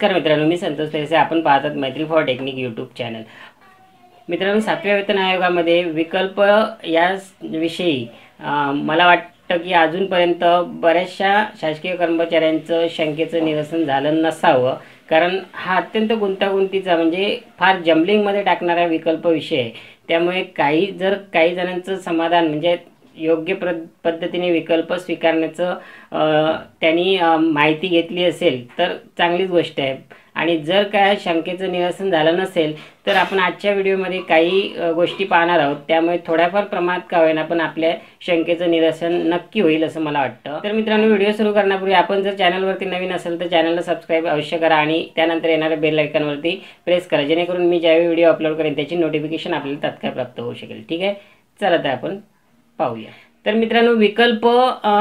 नमस्कार मित्रांनो मी संतोष तेरसे आपण पाहतात मैत्री फॉर टेक्निक यूट्यूब चॅनल. मित्रांनो सातव्या वेतन आयोगामध्ये विकल्प या विषयी मला वाटतं की अजूनपर्यंत बऱ्याचशा शासकीय कर्मचाऱ्यांचं शंकेचं निरसन झालं नसावं. कारण हा अत्यंत गुंतागुंतीचा म्हणजे फार जम्बलिंगमध्ये टाकणारा विकल्प विषय आहे. त्यामुळे काही जर काही जणांचं समाधान म्हणजे योग्य प्र पद्धतीने विकल्प स्वीकारण्याचं त्यांनी माहिती घेतली असेल तर चांगलीच गोष्ट आहे. आणि जर काय शंकेचं निरसन झालं नसेल तर आपण आजच्या व्हिडिओमध्ये काही गोष्टी पाहणार आहोत. त्यामुळे थोड्याफार प्रमाणात का होईना पण आपल्या शंकेचं निरसन नक्की होईल असं मला वाटतं. तर मित्रांनो व्हिडिओ सुरू करण्यापूर्वी आपण जर चॅनलवरती नवीन असेल तर चॅनलला सबस्क्राईब अवश्य करा आणि त्यानंतर येणाऱ्या बेल आयकॉनवरती प्रेस करा जेणेकरून मी ज्यावेळी व्हिडिओ अपलोड करेन त्याची नोटिफिकेशन आपल्याला तात्काळ प्राप्त होऊ शकेल. ठीक आहे? चला तर आपण पाहूया. तर मित्रांनो विकल्प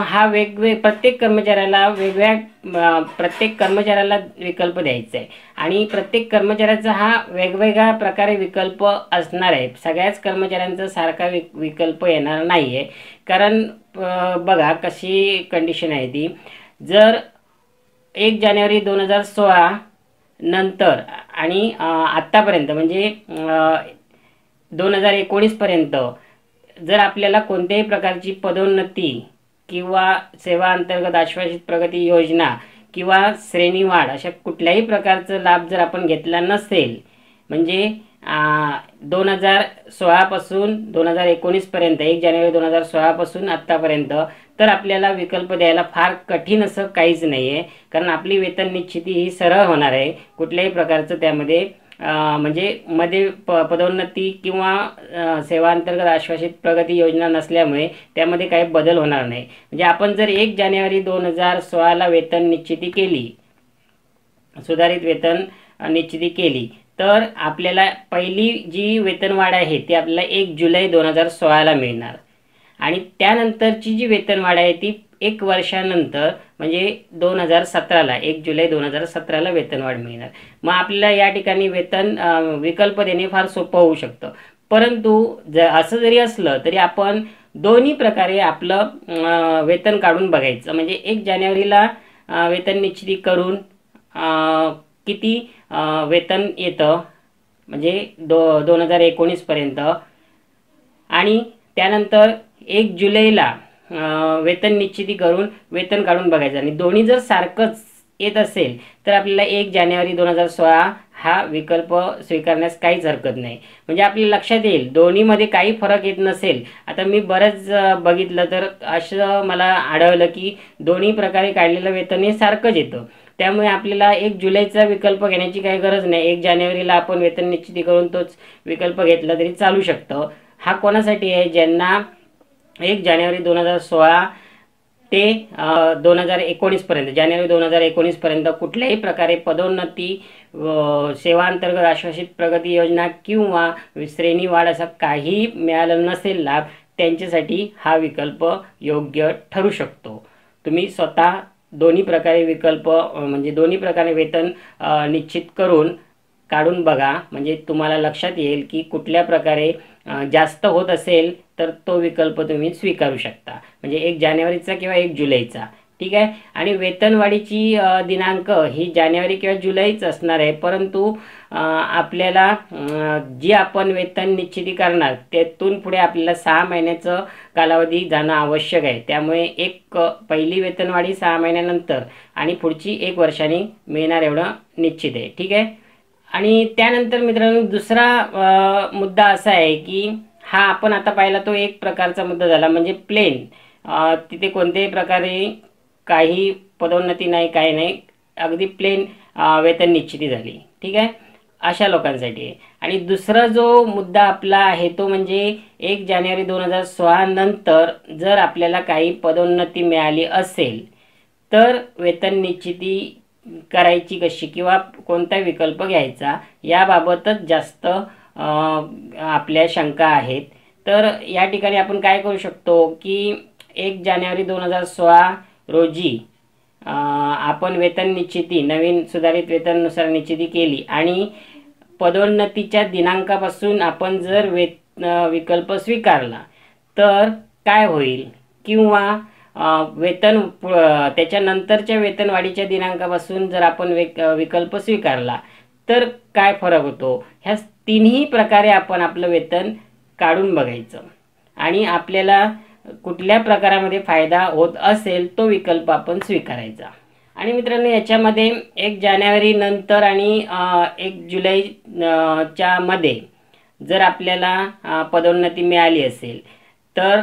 हा वेगवेग प्रत्येक कर्मचाऱ्याला वेगळ्या प्रत्येक कर्मचाऱ्याला विकल्प द्यायचा आहे आणि प्रत्येक कर्मचाऱ्याचा हा वेगवेगळ्या प्रकारे विकल्प असणार आहे. सगळ्याच कर्मचाऱ्यांचा सारखा विक विकल्प येणार नाही आहे कारण बघा कशी कंडिशन आहे ती. जर एक जानेवारी दोन हजार सोळा नंतर आणि आत्तापर्यंत म्हणजे दोन हजार एकोणीसपर्यंत जर आपल्याला कोणत्याही प्रकारची पदोन्नती किंवा सेवा अंतर्गत आश्वासित प्रगती योजना किंवा श्रेणीवाढ अशा कुठल्याही प्रकारचा लाभ जर आपण घेतला नसेल म्हणजे दोन हजार सोळापासून दोन हजार एकोणीसपर्यंत एक जानेवारी दोन हजार सोळापासून आत्तापर्यंत तर आपल्याला विकल्प द्यायला फार कठीण असं काहीच नाही आहे कारण आपली वेतन निश्चिती ही सरळ होणार आहे. कुठल्याही प्रकारचं त्यामध्ये म्हणजे मध्ये प पदोन्नती किंवा सेवांतर्गत सेवा अंतर्गत आश्वासित प्रगती योजना नसल्यामुळे त्यामध्ये काही बदल होणार नाही. म्हणजे आपण जर एक जानेवारी दोन हजार सोळाला वेतन निश्चिती केली सुधारित वेतन निश्चिती केली तर आपल्याला पहिली जी वेतनवाढ आहे ती आपल्याला एक जुलै दोन हजार सोळाला मिळणार. आणि त्यानंतरची जी वेतनवाढ आहे ती एक वर्षानंतर म्हणजे दोन हजार सतराला एक जुलै दोन हजार सतराला वेतनवाढ मिळणार. मग आपल्याला या ठिकाणी वेतन विकल्प देणे फार सोपं होऊ शकतं. परंतु ज असं जरी असलं तरी आपण दोन्ही प्रकारे आपलं वेतन काढून बघायचं. म्हणजे एक जानेवारीला वेतन निश्चिती करून किती वेतन येतं म्हणजे दो दोन हजार एकोणीसपर्यंत आणि त्यानंतर एक जुलैला वेतन निश्चिती करून वेतन काढून बघायचं. आणि दोन्ही जर सारखंच येत असेल तर आपल्याला एक जानेवारी दोन हजार सोळा हा विकल्प स्वीकारण्यास काहीच हरकत नाही. म्हणजे आपल्या लक्षात येईल दोन्हीमध्ये काही फरक येत नसेल. आता मी बरंच बघितलं तर असं मला आढळलं की दोन्ही प्रकारे काढलेलं वेतन हे सारखंच येतं. त्यामुळे आपल्याला एक जुलैचा विकल्प घेण्याची काही गरज नाही. एक जानेवारीला आपण वेतन निश्चिती करून तोच विकल्प घेतला तरी चालू शकतं. हा कोणासाठी आहे? ज्यांना एक जानेवारी दोन हजार सोळा ते दोन हजार एकोणीसपर्यंत जानेवारी दोन हजार एकोणीसपर्यंत कुठल्याही प्रकारे पदोन्नती व सेवांतर्गत आश्वासित प्रगती योजना किंवा श्रेणीवाढ असा काही मिळालं नसेल लाभ त्यांच्यासाठी हा विकल्प योग्य ठरू शकतो. तुम्ही स्वतः दोन्ही प्रकारे विकल्प म्हणजे दोन्ही प्रकारे वेतन निश्चित करून काढून बघा. म्हणजे तुम्हाला लक्षात येईल की कुठल्या प्रकारे जास्त होत असेल तर तो विकल्प तुम्ही स्वीकारू शकता. म्हणजे एक जानेवारीचा किंवा एक जुलैचा. ठीक आहे? आणि वेतनवाढीची दिनांक ही जानेवारी किंवा जुलैच असणार आहे. परंतु आपल्याला जी आपण वेतन निश्चिती करणार त्यातून पुढे आपल्याला सहा महिन्याचं कालावधी जाणं आवश्यक आहे. त्यामुळे एक पहिली वेतनवाढी सहा महिन्यानंतर आणि पुढची एक वर्षाने मिळणार एवढं निश्चित आहे. ठीक आहे? आणि त्यानंतर मित्रांनो दुसरा मुद्दा असा आहे की हा आपण आता पाहिला तो एक प्रकारचा मुद्दा झाला म्हणजे प्लेन तिथे कोणत्याही प्रकारे काही पदोन्नती नाही काही नाही. अगदी प्लेन वेतन निश्चिती झाली. ठीक आहे? अशा लोकांसाठी आहे. आणि दुसरा जो मुद्दा आपला आहे तो म्हणजे एक जानेवारी दोन हजार सोळा नंतर जर आपल्याला काही पदोन्नती मिळाली असेल तर वेतन निश्चिती करायची कशी किंवा कोणता विकल्प घ्यायचा याबाबतच जास्त आपल्या शंका आहेत. तर या ठिकाणी आपण काय करू शकतो की एक जानेवारी दोन हजार सोळा रोजी आपण वेतन निश्चिती नवीन सुधारित वेतननुसार निश्चिती केली आणि पदोन्नतीच्या दिनांकापासून आपण जर वेत विकल्प स्वीकारला तर काय होईल? किंवा वेतन त्याच्यानंतरच्या वेतनवाढीच्या दिनांकापासून जर आपण वेक विकल्प स्वीकारला तर काय फरक होतो? ह्या तिन्ही प्रकारे आपण आपलं वेतन काढून बघायचं. आणि आपल्याला कुठल्या प्रकारामध्ये फायदा होत असेल तो विकल्प आपण स्वीकारायचा. आणि मित्रांनो याच्यामध्ये एक जानेवारी नंतर आणि एक जुलै च्या मध्ये जर आपल्याला पदोन्नती मिळाली असेल तर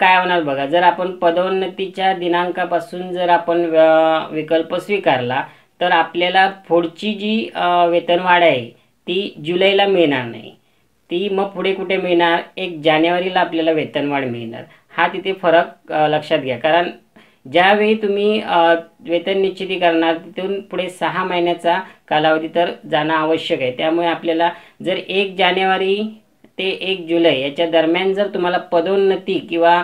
काय होणार बघा जर आपण पदोन्नतीच्या दिनांकापासून जर आपण विकल्प स्वीकारला तर आपल्याला पुढची जी वेतनवाढ आहे ती जुलैला मिळणार नाही. ती मग पुढे कुठे मिळणार? एक जानेवारीला आपल्याला वेतनवाढ मिळणार. हा तिथे फरक लक्षात घ्या. कारण ज्यावेळी तुम्ही वेतन निश्चिती करणार तिथून पुढे सहा महिन्याचा कालावधी तर जाणं आवश्यक आहे. त्यामुळे आपल्याला जर एक जानेवारी ते एक जुलै. याच्या दरम्यान जर तुम्हाला पदोन्नती किंवा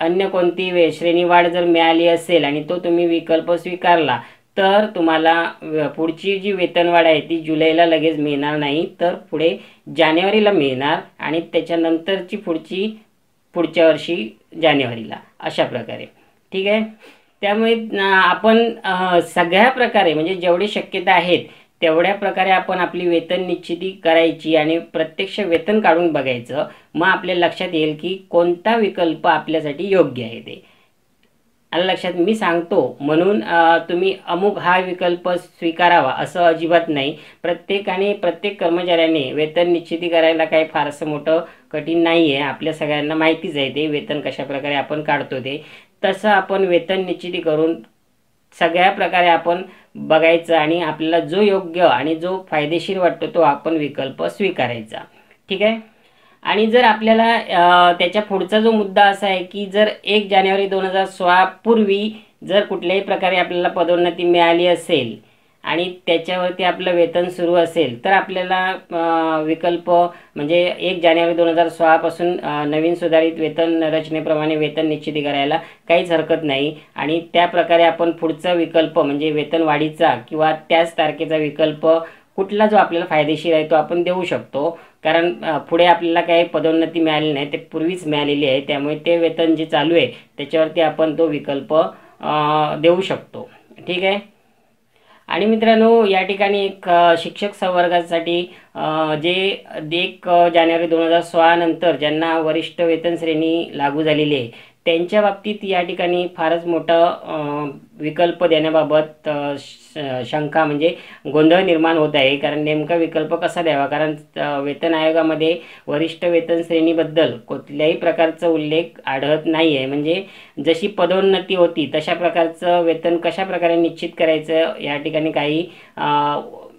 अन्य कोणती वे श्रेणीवाढ जर मिळाली असेल आणि तो तुम्ही विकल्प स्वीकारला तर तुम्हाला पुढची जी वेतनवाढ आहे ती जुलैला लगेच मिळणार नाही तर पुढे जानेवारीला मिळणार आणि त्याच्यानंतरची पुढची पुढच्या वर्षी जानेवारीला अशा प्रकारे. ठीक आहे? त्यामुळे आपण सगळ्या प्रकारे म्हणजे जेवढी शक्यता आहेत तेवढ्या प्रकारे आपण आपली वेतन निश्चिती करायची आणि प्रत्यक्ष वेतन काढून बघायचं मग आपल्या लक्षात येईल की कोणता विकल्प आपल्यासाठी योग्य आहे ते. आणि लक्षात मी सांगतो म्हणून तुम्ही अमुक हा विकल्प स्वीकारावा असं अजिबात नाही. प्रत्येकाने प्रत्येक कर्मचाऱ्याने वेतन निश्चिती करायला काही फारसं मोठं कठीण नाही आहे आपल्या सगळ्यांना माहितीच आहे ते वेतन कशा प्रकारे आपण काढतो ते. तसं आपण वेतन निश्चिती करून सगळ्या प्रकारे आपण बघायचं आणि आपल्याला जो योग्य आणि जो फायदेशीर वाटतो तो आपण विकल्प स्वीकारायचा. ठीक आहे? आणि जर आपल्याला त्याच्या पुढचा जो मुद्दा असा आहे की जर एक जानेवारी दोन हजार सोळा पूर्वी जर कुठल्याही प्रकारे आपल्याला पदोन्नती मिळाली असेल आणि त्याच्यावरती आपलं वेतन सुरू असेल तर आपल्याला विकल्प म्हणजे एक जानेवारी दोन हजार सोळापासून नवीन सुधारित वेतन रचनेप्रमाणे वेतन निश्चिती करायला काहीच हरकत नाही. आणि त्या प्रकारे आपण पुढचा विकल्प म्हणजे वेतन वाढीचा किंवा त्याच तारखेचा विकल्प कुठला जो आपल्याला फायदेशीर आहे तो आपण देऊ शकतो. कारण पुढे आपल्याला काही पदोन्नती मिळाली नाही ते पूर्वीच मिळालेली आहे त्यामुळे ते वेतन जे चालू आहे त्याच्यावरती आपण तो विकल्प देऊ शकतो. ठीक आहे? आणि मित्रांनो या ठिकाणी एक शिक्षक संवर्गासाठी जे एक जानेवारी दोन हजार सोळा नंतर ज्यांना वरिष्ठ वेतन श्रेणी लागू झालेली आहे त्यांच्या बाबतीत या ठिकाणी फारच मोठं विकल्प देण्याबाबत श- शंका म्हणजे गोंधळ निर्माण होत आहे. कारण नेमका विकल्प कसा द्यावा? कारण वेतन आयोगामध्ये वरिष्ठ वेतन श्रेणीबद्दल कुठल्याही प्रकारचा उल्लेख आढळत नाही आहे म्हणजे जशी पदोन्नती होती तशा प्रकारचं वेतन कशा प्रकारे निश्चित करायचं? या ठिकाणी काही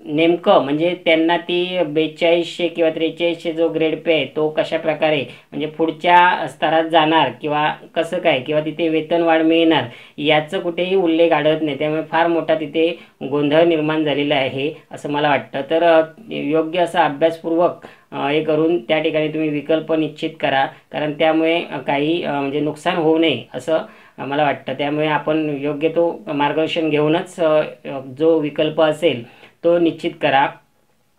नेमकं म्हणजे त्यांना ती बेचाळीसशे किंवा त्रेचाळीसशे जो ग्रेड पे आहे तो कशा प्रकारे म्हणजे पुढच्या स्तरात जाणार किंवा कसं काय किंवा तिथे वेतनवाढ मिळणार याचं कुठेही उल्लेख आढळत नाही. त्यामुळे फार मोठा तिथे गोंधळ निर्माण झालेला आहे असं मला वाटतं. तर योग्य असा अभ्यासपूर्वक हे करून त्या ठिकाणी तुम्ही विकल्प निश्चित करा. कारण त्यामुळे काही म्हणजे नुकसान होऊ नये असं मला वाटतं. त्यामुळे आपण योग्य तो मार्गदर्शन घेऊनच जो विकल्प असेल तो निश्चित करा.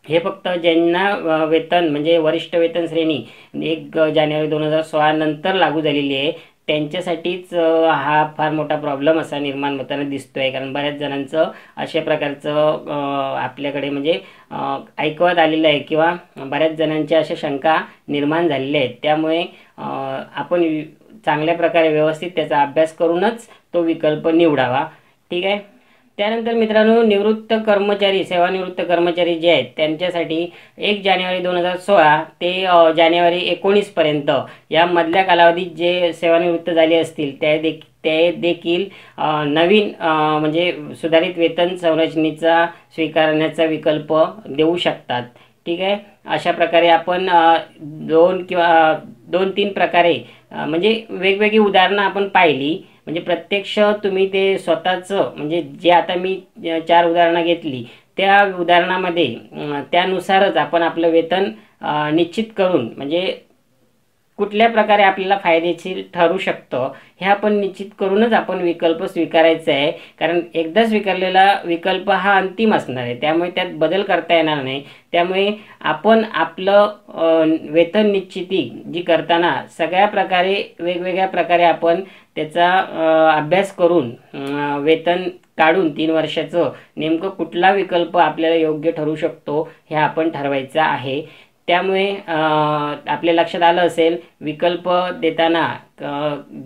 हे फक्त ज्यांना वेतन म्हणजे वरिष्ठ वेतन श्रेणी एक जानेवारी दोन हजार सोळा नंतर लागू झालेली आहे त्यांच्यासाठीच हा फार मोठा प्रॉब्लेम असा निर्माण होताना दिसतोय. कारण बऱ्याच जणांचं अशा प्रकारचं आपल्याकडे म्हणजे ऐकवत आलेलं आहे किंवा बऱ्याच जणांच्या अशा शंका निर्माण झालेल्या आहेत. त्यामुळे आपण चांगल्या प्रकारे व्यवस्थित त्याचा अभ्यास करूनच तो विकल्प निवडावा. ठीक आहे? त्यानंतर मित्रांनो निवृत्त कर्मचारी सेवानिवृत्त कर्मचारी जे आहेत त्यांच्यासाठी एक जानेवारी दोन हजार सोळा ते जानेवारी एकोणीसपर्यंत या मधल्या कालावधीत जे सेवानिवृत्त झाले असतील त्या देख ते देखील नवीन म्हणजे सुधारित वेतन संरचनेचा स्वीकारण्याचा विकल्प देऊ शकतात. ठीक आहे? अशा प्रकारे आपण दोन किंवा दोन तीन प्रकारे म्हणजे वेगवेगळी उदाहरणं आपण पाहिली. म्हणजे प्रत्यक्ष तुम्ही ते स्वतःचं म्हणजे जे आता मी चार उदाहरणं घेतली त्या उदाहरणामध्ये त्यानुसारच आपण आपलं वेतन निश्चित करून म्हणजे कुठल्या प्रकारे आपल्याला फायदेशीर ठरू शकतं हे आपण निश्चित करूनच आपण विकल्प स्वीकारायचा आहे. कारण एकदा स्वीकारलेला विकल्प हा अंतिम असणार आहे. त्यामुळे त्यात बदल करता येणार नाही. त्यामुळे आपण आपलं वेतन निश्चिती जी करताना सगळ्या प्रकारे वेगवेगळ्या प्रकारे आपण त्याचा अभ्यास करून वेतन काढून तीन वर्षाचं नेमकं कुठला विकल्प आपल्याला योग्य ठरू शकतो हे आपण ठरवायचं आहे. त्यामुळे आपल्या लक्षात आलं असेल विकल्प देताना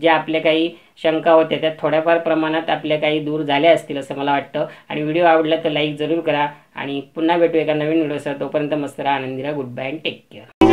ज्या आपल्या काही शंका होत्या त्या थोड्याफार प्रमाणात आपल्या काही दूर झाल्या असतील असं मला वाटतं. आणि व्हिडिओ आवडला तर लाईक जरूर करा. आणि पुन्हा भेटू एका नवीन व्हिडिओसह. तोपर्यंत मस्त राहा आनंदी राहा गुड बाय टेक केअर.